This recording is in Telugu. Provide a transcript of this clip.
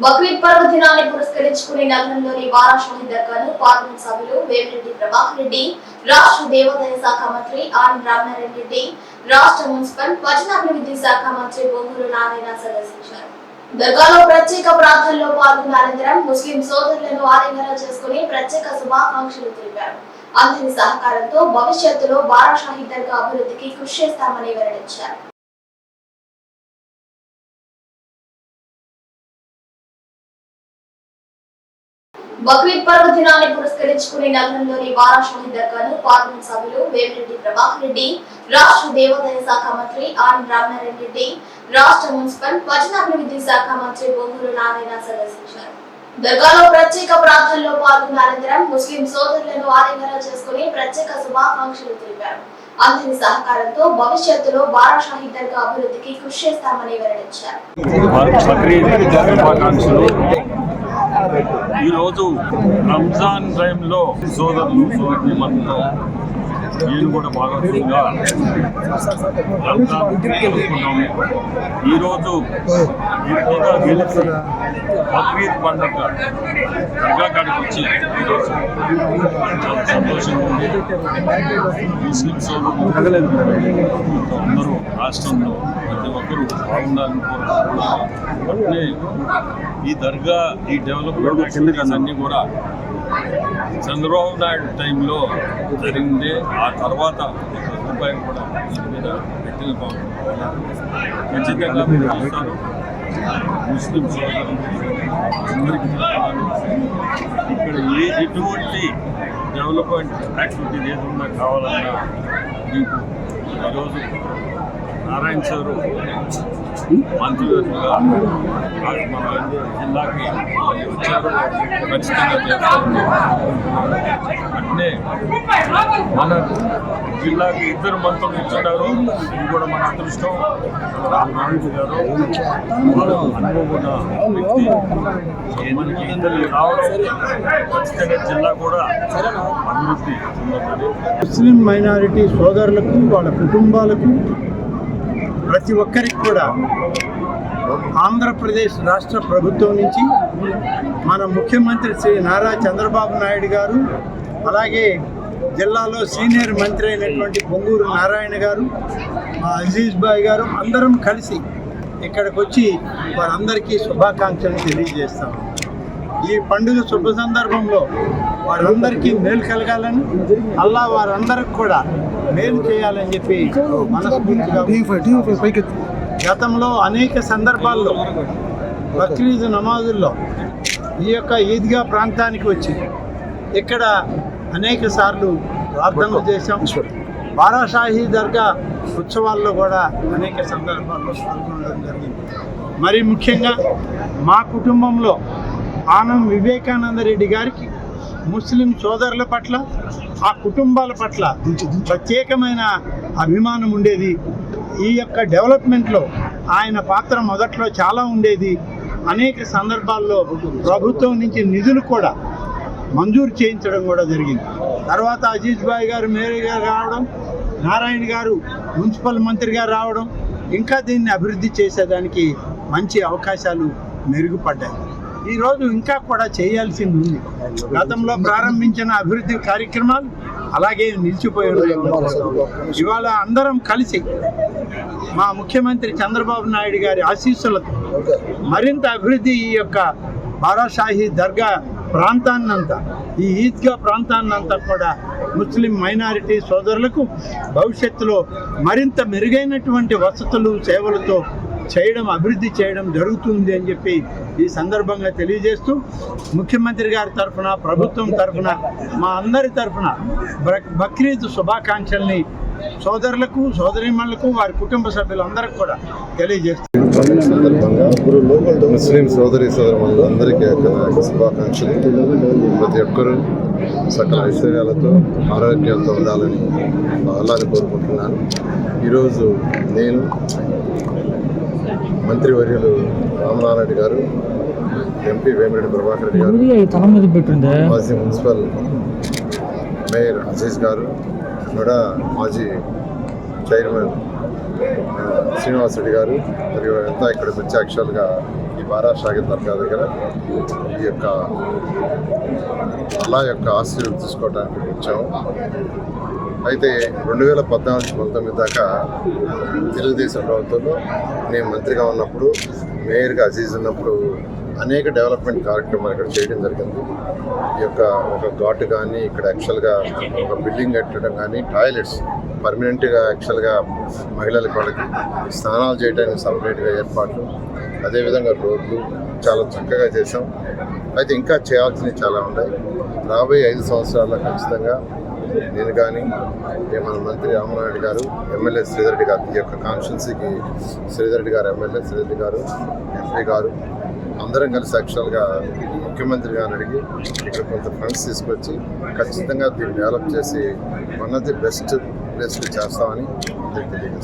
బక్రీద్ పర్వదినాన్ని పురస్కరించుకుని నగరంలోని వారా దర్గాను పార్లమెంట్ సభ్యులు వేమిరెడ్డి ప్రభాకర్ రెడ్డి రాష్ట్ర దేవాదాయ శాఖ మంత్రి ఆర్ రామనారాయణ రెడ్డి రాష్ట్ర మున్సిపల్ వచనాభివృద్ధి శాఖ మంత్రి బొంగురు నారాయణ సందర్శించారు దర్గాలో ప్రత్యేక ప్రార్థనలో పాల్గొన్న అనంతరం ముస్లిం సోదరులను ఆలింగనం చేసుకుని ప్రత్యేక శుభాకాంక్షలు తెలిపారు. అందరి సహకారంతో భవిష్యత్తులో బారా షాహీద్ దర్గా అభివృద్ధికి కృషి చేస్తామని వెల్లడించారు. బక్రీద్ పర్వదినాన్ని పురస్కరించుకుని నగరంలోని వారా దర్గాను పార్లమెంట్ సభ్యులు వేమిరెడ్డి ప్రభాకర్ రెడ్డి రాష్ట్ర దేవాదాయ శాఖ మంత్రి ఆర్ రామనారాయణ రెడ్డి రాష్ట్ర మున్సిపల్ పట్టణాభివృద్ధి శాఖ మంత్రి బొంగురు నారాయణ సందర్శించారు. దర్గాలో ప్రత్యేక ప్రార్థనలో పాల్గొన్న అనంతరం ముస్లిం సోదరులను ఆలింగనం చేసుకుని ప్రత్యేక శుభాకాంక్షలు తెలిపారు. అందరి సహకారంతో భవిష్యత్తులో బారా దర్గా అభివృద్ధికి కృషి చేస్తామని వెల్లడించారు. ఈరోజు రంజాన్ టైంలో సోదరులు సోదరి మనతో నేను కూడా భాగస్వామిగా రంజాన్ జరుపుకున్నాము ఈరోజు ఎక్కువగా గెలిచి బక్రీద్ పండుగ దర్గా కాడికి వచ్చి ఈరోజు చాలా సంతోషంగా ఉంది. ముస్లిం సోదరులు అందరూ రాష్ట్రంలో ప్రతి ఒక్కరూ బాగుండాలని కోరుకుంటున్నారు అట్లే ఈ దర్గా ఈ డెవలప్మెంట్ యాక్టివిటీస్ అన్నీ కూడా చంద్రబాబు నాయుడు టైంలో జరిగింది. ఆ తర్వాత రూపాయి కూడా దీని మీద పెట్టిన బాగుంది ఖచ్చితంగా మీరు చూస్తారు. ముస్లిం సోదరులు అందరికీ ఇక్కడ ఏ ఎటువంటి డెవలప్మెంట్ యాక్టివిటీ ఏదన్నా కావాలన్నా మీకు ఈరోజు నారాయణ సారు మన జిల్లాకి వచ్చారు. ఖచ్చితంగా చేస్తారు. అంటే మన జిల్లాకి ఇద్దరు మంత్రులు ఇచ్చున్నారు. ఇది కూడా మన అదృష్టం. రామనారాయణ గారు అనుభవం వ్యక్తి. మనకి ఇద్దరు రావడం ఖచ్చితంగా జిల్లా కూడా అభివృద్ధి చెందుతుంది. ముస్లిం మైనారిటీ సోదరులకు వాళ్ళ కుటుంబాలకు ప్రతి ఒక్కరికి కూడా ఆంధ్రప్రదేశ్ రాష్ట్ర ప్రభుత్వం నుంచి మన ముఖ్యమంత్రి శ్రీ నారా చంద్రబాబు నాయుడు గారు అలాగే జిల్లాలో సీనియర్ మంత్రి అయినటువంటి పొంగూరు నారాయణ గారు అజీజ్ బాయ్ గారు అందరం కలిసి ఇక్కడికి వచ్చి వారందరికీ శుభాకాంక్షలు తెలియజేస్తాం. ఈ పండుగ శుభ సందర్భంలో వారందరికీ మేలు కలగాలని అల్లా వారందరికి కూడా మేలు చేయాలని చెప్పి మనస్ఫూర్తిగా గతంలో అనేక సందర్భాల్లో బక్రీద్ నమాజుల్లో ఈ యొక్క ఈద్గా ప్రాంతానికి వచ్చి ఇక్కడ అనేక సార్లు ప్రార్థనలు చేశాం. బారాషాహి దర్గా ఉత్సవాల్లో కూడా అనేక సందర్భాల్లో పాల్గొనడం జరిగింది. మరి ముఖ్యంగా మా కుటుంబంలో ఆనం వివేకానంద రెడ్డి గారికి ముస్లిం సోదరుల పట్ల ఆ కుటుంబాల పట్ల ప్రత్యేకమైన అభిమానం ఉండేది. ఈ యొక్క డెవలప్మెంట్లో ఆయన పాత్ర మొదట్లో చాలా ఉండేది. అనేక సందర్భాల్లో ప్రభుత్వం నుంచి నిధులు కూడా మంజూరు చేయించడం కూడా జరిగింది. తర్వాత అజీజ్ బాయ్ గారు మేయర్గా రావడం నారాయణ గారు మున్సిపల్ మంత్రి గారు రావడం ఇంకా దీన్ని అభివృద్ధి చేసేదానికి మంచి అవకాశాలు మెరుగుపడ్డాయి. ఈరోజు ఇంకా కూడా చేయాల్సింది ఉంది. గతంలో ప్రారంభించిన అభివృద్ధి కార్యక్రమాలు అలాగే నిలిచిపోయి ఇవాళ అందరం కలిసి మా ముఖ్యమంత్రి చంద్రబాబు నాయుడు గారి ఆశీస్సులతో మరింత అభివృద్ధి ఈ యొక్క బారాషాహి దర్గా ప్రాంతాన్నంతా ఈ ఈద్గా ప్రాంతాన్నంతా కూడా ముస్లిం మైనారిటీ సోదరులకు భవిష్యత్తులో మరింత మెరుగైనటువంటి వసతులు సేవలతో చేయడం అభివృద్ధి చేయడం జరుగుతుంది అని చెప్పి ఈ సందర్భంగా తెలియజేస్తూ ముఖ్యమంత్రి గారి తరఫున ప్రభుత్వం తరఫున మా అందరి తరఫున బక్రీద్ శుభాకాంక్షల్ని సోదరులకు సోదరిమణులకు వారి కుటుంబ సభ్యులందరికీ కూడా తెలియజేస్తూ సందర్భంగా ముస్లిం సోదరి సోదరులు అందరికీ శుభాకాంక్షలు. ప్రతి ఒక్కరూ సకల ఐశ్వర్యాలతో ఆరోగ్యంతో ఉండాలని అల్లాని కోరుకుంటున్నాను. ఈరోజు నేను మంత్రివర్యులు రామనారాయణ గారు ఎంపీ వేమిరెడ్డి ప్రభాకర్ రెడ్డి గారు మాజీ మున్సిపల్ మేయర్ అజీజ్ గారు కూడా మాజీ చైర్మన్ శ్రీనివాస్ రెడ్డి గారు మరియు అంతా ఇక్కడికి వచ్చి యాక్చువల్గా ఈ బారా షాహిద్ దర్గా దగ్గర ఈ యొక్క అల్లా యొక్క ఆశీర్వాదం తీసుకోవడానికి వచ్చాము అయితే రెండు వేల పద్నాలుగు పంతొమ్మిది దాకా తెలుగుదేశం ప్రభుత్వంలో నేను మంత్రిగా ఉన్నప్పుడు మేయర్గా అజీజ్ ఉన్నప్పుడు అనేక డెవలప్మెంట్ కార్యక్రమాలు ఇక్కడ చేయడం జరిగింది. ఈ యొక్క ఒక ఘాటు కానీ ఇక్కడ యాక్చువల్గా ఒక బిల్డింగ్ కట్టడం కానీ టాయిలెట్స్ పర్మనెంట్గా యాక్చువల్గా మహిళలకు వాళ్ళకి స్నానాలు చేయడానికి సపరేట్గా ఏర్పాట్లు అదేవిధంగా రోడ్లు చాలా చక్కగా చేసాం అయితే ఇంకా చేయాల్సినవి చాలా ఉన్నాయి. రాబోయే ఐదు సంవత్సరాల్లో ఖచ్చితంగా నేను కానీ మన మంత్రి రామనాయుడు గారు ఎమ్మెల్యే శ్రీధరెడ్డి గారు ఈ యొక్క కాన్స్టిట్యున్సీకి శ్రీధరెడ్డి గారు ఎమ్మెల్యే శ్రీధరెడ్డి గారు ఎంపీ గారు అందరం కలిసి యాక్చువల్గా ముఖ్యమంత్రి గారిని అడిగి ఇక్కడ కొంత ఫండ్స్ తీసుకొచ్చి ఖచ్చితంగా దీన్ని డెవలప్ చేసి వన్ ఆఫ్ ది బెస్ట్ ప్లేస్లు చేస్తామని తెలియజేస్తాం